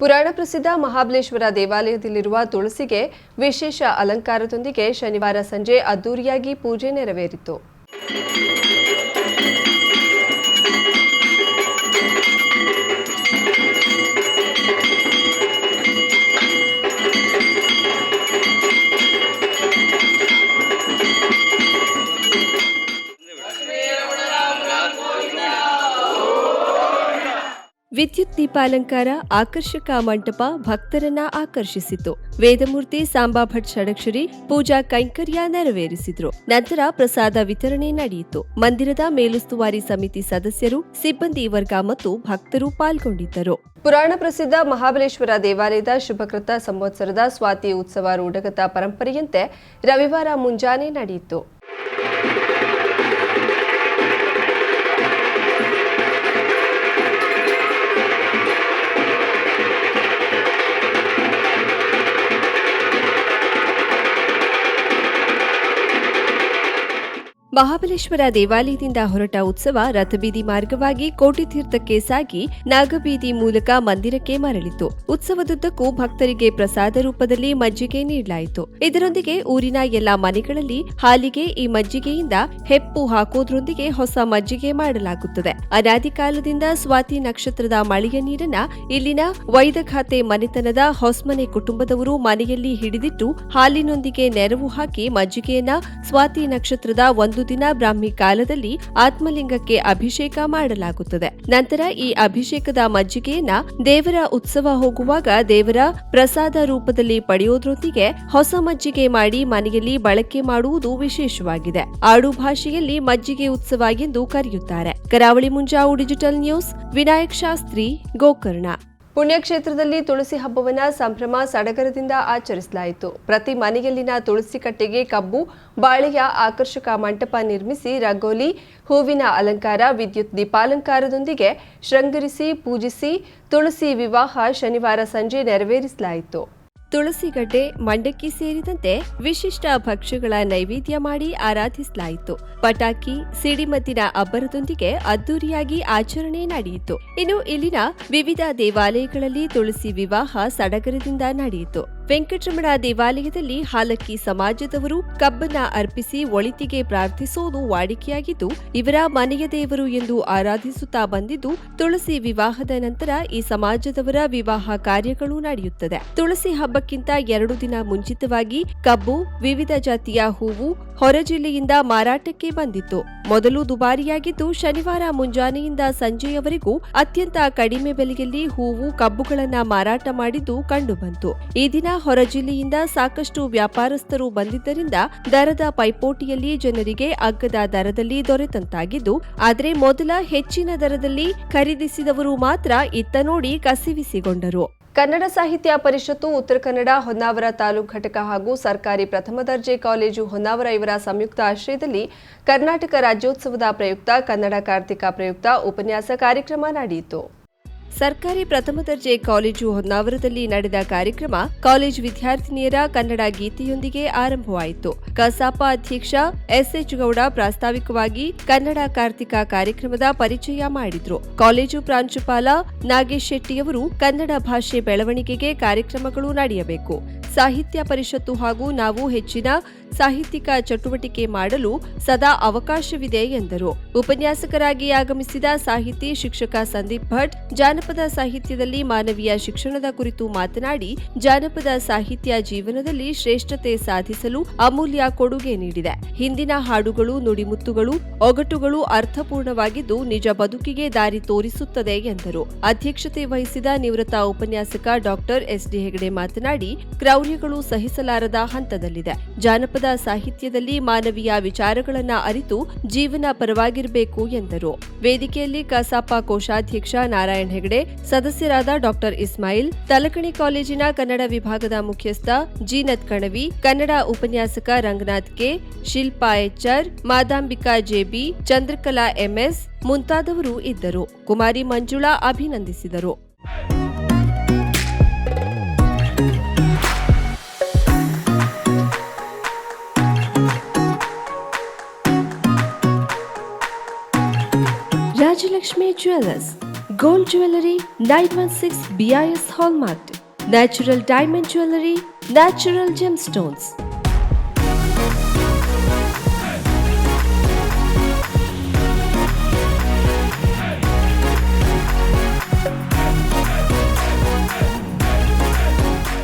ಪುರಾಣ ಪ್ರಸಿದ್ಧ ಮಹಾಬಲೇಶ್ವರ ದೇವಾಲಯದಲ್ಲಿರುವ ತುಳಸಿಗೆ ವಿಶೇಷ ಅಲಂಕಾರದೊಂದಿಗೆ ಶನಿವಾರ ಸಂಜೆ ಅದ್ದೂರಿಯಾಗಿ ಪೂಜೆ ನೆರವೇರಿತು ವಿದ್ಯುತ್ ದೀಪಾಲಂಕಾರ ಆಕರ್ಷಕ ಮಂಟಪ ಭಕ್ತರನ್ನ ಆಕರ್ಷಿಸಿತು ವೇದಮೂರ್ತಿ ಸಾಂಬಾ ಭಟ್ ಷಡಕ್ಷರಿ ಪೂಜಾ ಕೈಂಕರ್ಯ ನೆರವೇರಿಸಿದ್ರು ನಂತರ ಪ್ರಸಾದ ವಿತರಣೆ ನಡೆಯಿತು ಮಂದಿರದ ಮೇಲುಸ್ತುವಾರಿ ಸಮಿತಿ ಸದಸ್ಯರು ಸಿಬ್ಬಂದಿ ವರ್ಗ ಮತ್ತು ಭಕ್ತರು ಪಾಲ್ಗೊಂಡಿದ್ದರು ಪುರಾಣ ಪ್ರಸಿದ್ಧ ಮಹಾಬಲೇಶ್ವರ ದೇವಾಲಯದ ಶುಭಕೃತ ಸಂವತ್ಸರದ ಸ್ವಾತಿ ಉತ್ಸವ ರೂಢಗತ ಪರಂಪರೆಯಂತೆ ರವಿವಾರ ಮುಂಜಾನೆ ನಡೆಯಿತು ಮಹಾಬಲೇಶ್ವರ ದೇವಾಲಯದಿಂದ ಹೊರಟ ಉತ್ಸವ ರಥಬೀದಿ ಮಾರ್ಗವಾಗಿ ಕೋಟಿತೀರ್ಥಕ್ಕೆ ಸಾಗಿ ನಾಗಬೀದಿ ಮೂಲಕ ಮಂದಿರಕ್ಕೆ ಮರಳಿತು ಉತ್ಸವದುದ್ದಕ್ಕೂ ಭಕ್ತರಿಗೆ ಪ್ರಸಾದ ರೂಪದಲ್ಲಿ ಮಜ್ಜಿಗೆ ನೀಡಲಾಯಿತು ಇದರೊಂದಿಗೆ ಊರಿನ ಎಲ್ಲಾ ಮನೆಗಳಲ್ಲಿ ಹಾಲಿಗೆ ಈ ಮಜ್ಜಿಗೆಯಿಂದ ಹೆಪ್ಪು ಹಾಕೋದ್ರೊಂದಿಗೆ ಹೊಸ ಮಜ್ಜಿಗೆ ಮಾಡಲಾಗುತ್ತದೆ ಅನಾದಿ ಕಾಲದಿಂದ ಸ್ವಾತಿ ನಕ್ಷತ್ರದ ಮಳೆಯ ನೀರನ್ನ ಇಲ್ಲಿನ ವೈದಖಾತೆ ಮನೆತನದ ಹೊಸ್ಮನೆ ಕುಟುಂಬದವರು ಮನೆಯಲ್ಲಿ ಹಿಡಿದಿಟ್ಟು ಹಾಲಿನೊಂದಿಗೆ ನೆರವು ಹಾಕಿ ಮಜ್ಜಿಗೆಯನ್ನ ಸ್ವಾತಿ ನಕ್ಷತ್ರದ ಒಂದು ದಿನ ಬ್ರಾಹ್ಮಿ ಕಾಲದಲ್ಲಿ ಆತ್ಮಲಿಂಗಕ್ಕೆ ಅಭಿಷೇಕ ಮಾಡಲಾಗುತ್ತದೆ ನಂತರ ಈ ಅಭಿಷೇಕದ ಮಜ್ಜಿಗೆಯನ್ನ ದೇವರ ಉತ್ಸವ ಹೋಗುವಾಗ ದೇವರ ಪ್ರಸಾದ ರೂಪದಲ್ಲಿ ಪಡೆಯುವುದರೊಂದಿಗೆ ಹೊಸ ಮಜ್ಜಿಗೆ ಮಾಡಿ ಮನೆಯಲ್ಲಿ ಬಳಕೆ ಮಾಡುವುದು ವಿಶೇಷವಾಗಿದೆ ಆಡು ಭಾಷೆಯಲ್ಲಿ ಮಜ್ಜಿಗೆ ಉತ್ಸವ ಎಂದು ಕರೆಯುತ್ತಾರೆ ಕರಾವಳಿ ಮುಂಜಾವು ಡಿಜಿಟಲ್ ನ್ಯೂಸ್ ವಿನಾಯಕ್ ಶಾಸ್ತ್ರಿ ಗೋಕರ್ಣ ಪುಣ್ಯಕ್ಷೇತ್ರದಲ್ಲಿ ತುಳಸಿ ಹಬ್ಬವನ್ನು ಸಂಭ್ರಮ ಸಡಗರದಿಂದ ಆಚರಿಸಲಾಯಿತು ಪ್ರತಿ ಮನೆಯಲ್ಲಿನ ತುಳಸಿ ಕಟ್ಟೆಗೆ ಕಬ್ಬು ಬಾಳೆಯ ಆಕರ್ಷಕ ಮಂಟಪ ನಿರ್ಮಿಸಿ ರಂಗೋಲಿ ಹೂವಿನ ಅಲಂಕಾರ ವಿದ್ಯುತ್ ದೀಪಾಲಂಕಾರದೊಂದಿಗೆ ಶೃಂಗರಿಸಿ ಪೂಜಿಸಿ ತುಳಸಿ ವಿವಾಹ ಶನಿವಾರ ಸಂಜೆ ನೆರವೇರಿಸಲಾಯಿತು ತುಳಸಿಗಡ್ಡೆ ಮಂಡಕ್ಕಿ ಸೇರಿದಂತೆ ವಿಶಿಷ್ಟ ಭಕ್ಷ್ಯಗಳ ನೈವೇದ್ಯ ಮಾಡಿ ಆರಾಧಿಸಲಾಯಿತು ಪಟಾಕಿ ಸಿಡಿಮದ್ದಿನ ಅಬ್ಬರದೊಂದಿಗೆ ಅದ್ದೂರಿಯಾಗಿ ಆಚರಣೆ ನಡೆಯಿತು ಇನ್ನು ಇಲ್ಲಿನ ವಿವಿಧ ದೇವಾಲಯಗಳಲ್ಲಿ ತುಳಸಿ ವಿವಾಹ ಸಡಗರದಿಂದ ನಡೆಯಿತು ವೆಂಕಟರಮಣ ದೇವಾಲಯದಲ್ಲಿ ಹಾಲಕ್ಕಿ ಸಮಾಜದವರು ಕಬ್ಬನ ಅರ್ಪಿಸಿ ಒಳಿತಿಗೆ ಪ್ರಾರ್ಥಿಸೋದು ವಾಡಿಕೆಯಾಗಿದ್ದು ಇವರ ಮನೆಯ ದೇವರು ಎಂದು ಆರಾಧಿಸುತ್ತಾ ಬಂದಿದ್ದು ತುಳಸಿ ವಿವಾಹದ ನಂತರ ಈ ಸಮಾಜದವರ ವಿವಾಹ ಕಾರ್ಯಗಳು ನಡೆಯುತ್ತದೆ ತುಳಸಿ ಹಬ್ಬಕ್ಕಿಂತ ಎರಡು ದಿನ ಮುಂಚಿತವಾಗಿ ಕಬ್ಬು ವಿವಿಧ ಜಾತಿಯ ಹೂವು ಹೊರ ಜಿಲ್ಲೆಯಿಂದ ಮಾರಾಟಕ್ಕೆ ಬಂದಿತ್ತು ಮೊದಲು ದುಬಾರಿಯಾಗಿದ್ದು ಶನಿವಾರ ಮುಂಜಾನೆಯಿಂದ ಸಂಜೆಯವರೆಗೂ ಅತ್ಯಂತ ಕಡಿಮೆ ಬೆಲೆಯಲ್ಲಿ ಹೂವು ಕಬ್ಬುಗಳನ್ನ ಮಾರಾಟ ಮಾಡಿದ್ದು ಕಂಡುಬಂತು ಈ ದಿನ ಹೊರ ಜಿಲ್ಲೆಯಿಂದ ಸಾಕಷ್ಟು ವ್ಯಾಪಾರಸ್ಥರು ಬಂದಿದ್ದರಿಂದ ದರದ ಪೈಪೋಟಿಯಲ್ಲಿ ಜನರಿಗೆ ಅಗ್ಗದ ದರದಲ್ಲಿ ದೊರೆತಂತಾಗಿದ್ದು ಆದರೆ ಮೊದಲ ಹೆಚ್ಚಿನ ದರದಲ್ಲಿ ಖರೀದಿಸಿದವರು ಮಾತ್ರ ಇತ್ತ ನೋಡಿ ಕಸಿವಿಸಿಗೊಂಡರು ಕನ್ನಡ ಸಾಹಿತ್ಯ ಪರಿಷತ್ತು ಉತ್ತರ ಕನ್ನಡ ಹೊನ್ನಾವರ ತಾಲೂಕು ಘಟಕ ಹಾಗೂ ಸರ್ಕಾರಿ ಪ್ರಥಮ ದರ್ಜೆ ಕಾಲೇಜು ಹೊನ್ನಾವರ ಇವರ ಸಂಯುಕ್ತ ಆಶ್ರಯದಲ್ಲಿ ಕರ್ನಾಟಕ ರಾಜ್ಯೋತ್ಸವದ ಪ್ರಯುಕ್ತ ಕನ್ನಡ ಕಾರ್ತಿಕ ಪ್ರಯುಕ್ತ ಉಪನ್ಯಾಸ ಕಾರ್ಯಕ್ರಮ ನಡೆಯಿತು ಸರ್ಕಾರಿ ಪ್ರಥಮ ದರ್ಜೆ ಕಾಲೇಜು ಹೊನ್ನಾವರದಲ್ಲಿ ನಡೆದ ಕಾರ್ಯಕ್ರಮ ಕಾಲೇಜು ವಿದ್ಯಾರ್ಥಿನಿಯರ ಕನ್ನಡ ಗೀತೆಯೊಂದಿಗೆ ಆರಂಭವಾಯಿತು ಕಸಾಪ ಅಧ್ಯಕ್ಷ ಎಸ್ಎಚ್ ಗೌಡ ಪ್ರಾಸ್ತಾವಿಕವಾಗಿ ಕನ್ನಡ ಕಾರ್ತಿಕ ಕಾರ್ಯಕ್ರಮದ ಪರಿಚಯ ಮಾಡಿದ್ರು ಕಾಲೇಜು ಪ್ರಾಂಶುಪಾಲ ನಾಗೇಶ್ ಶೆಟ್ಟಿಯವರು ಕನ್ನಡ ಭಾಷೆ ಬೆಳವಣಿಗೆಗೆ ಕಾರ್ಯಕ್ರಮಗಳು ನಡೆಯಬೇಕು ಸಾಹಿತ್ಯ ಪರಿಷತ್ತು ಹಾಗೂ ನಾವು ಹೆಚ್ಚಿನ ಸಾಹಿತ್ಯಿಕ ಚಟುವಟಿಕೆ ಮಾಡಲು ಸದಾ ಅವಕಾಶವಿದೆ ಎಂದರು ಉಪನ್ಯಾಸಕರಾಗಿ ಆಗಮಿಸಿದ ಸಾಹಿತಿ ಶಿಕ್ಷಕ ಸಂದೀಪ್ ಭಟ್ ಜಾನಪದ ಸಾಹಿತ್ಯದಲ್ಲಿ ಮಾನವೀಯ ಶಿಕ್ಷಣದ ಕುರಿತು ಮಾತನಾಡಿ ಜಾನಪದ ಸಾಹಿತ್ಯ ಜೀವನದಲ್ಲಿ ಶ್ರೇಷ್ಠತೆ ಸಾಧಿಸಲು ಅಮೂಲ್ಯ ಕೊಡುಗೆ ನೀಡಿದೆ ಹಿಂದಿನ ಹಾಡುಗಳು ನುಡಿಮುತ್ತುಗಳು ಒಗಟುಗಳು ಅರ್ಥಪೂರ್ಣವಾಗಿದ್ದು ನಿಜ ಬದುಕಿಗೆ ದಾರಿ ತೋರಿಸುತ್ತದೆ ಎಂದರು ಅಧ್ಯಕ್ಷತೆ ವಹಿಸಿದ ನಿವೃತ್ತ ಉಪನ್ಯಾಸಕ ಡಾಕ್ಟರ್ ಎಸ್ ಡಿ ಹೆಗಡೆ ಮಾತನಾಡಿ ಕ್ರೌರ್ಯಗಳು ಸಹಿಸಲಾರದ ಹಂತದಲ್ಲಿದೆ ಜಾನಪದ ಸಾಹಿತ್ಯದಲ್ಲಿ ಮಾನವೀಯ ವಿಚಾರಗಳನ್ನು ಅರಿತು ಜೀವನ ಪರವಾಗಿರಬೇಕು ಎಂದರು ವೇದಿಕೆಯಲ್ಲಿ ಕಸಾಪ ಕೋಶಾಧ್ಯಕ್ಷ ನಾರಾಯಣ ಹೆಗಡೆ ಸದಸ್ಯರಾದ ಡಾಕ್ಟರ್ ಇಸ್ಮಾಯಿಲ್ ತಲಕಣಿ ಕಾಲೇಜಿನ ಕನ್ನಡ ವಿಭಾಗದ ಮುಖ್ಯಸ್ಥ ಜೀನತ್ ಕಣವಿ ಕನ್ನಡ ಉಪನ್ಯಾಸಕ Ranga Ranganath K Shilpa HR Madambika JB Chandrakala MS ಮುಂತಾದವರು ಇದ್ದರು ಕುಮಾರಿ ಮಂಜುಳಾ ಅಭಿನಂದಿಸಿದರು Rajalakshmi jewellers gold jewellery nine one six BIS hallmark natural diamond jewellery natural gem stones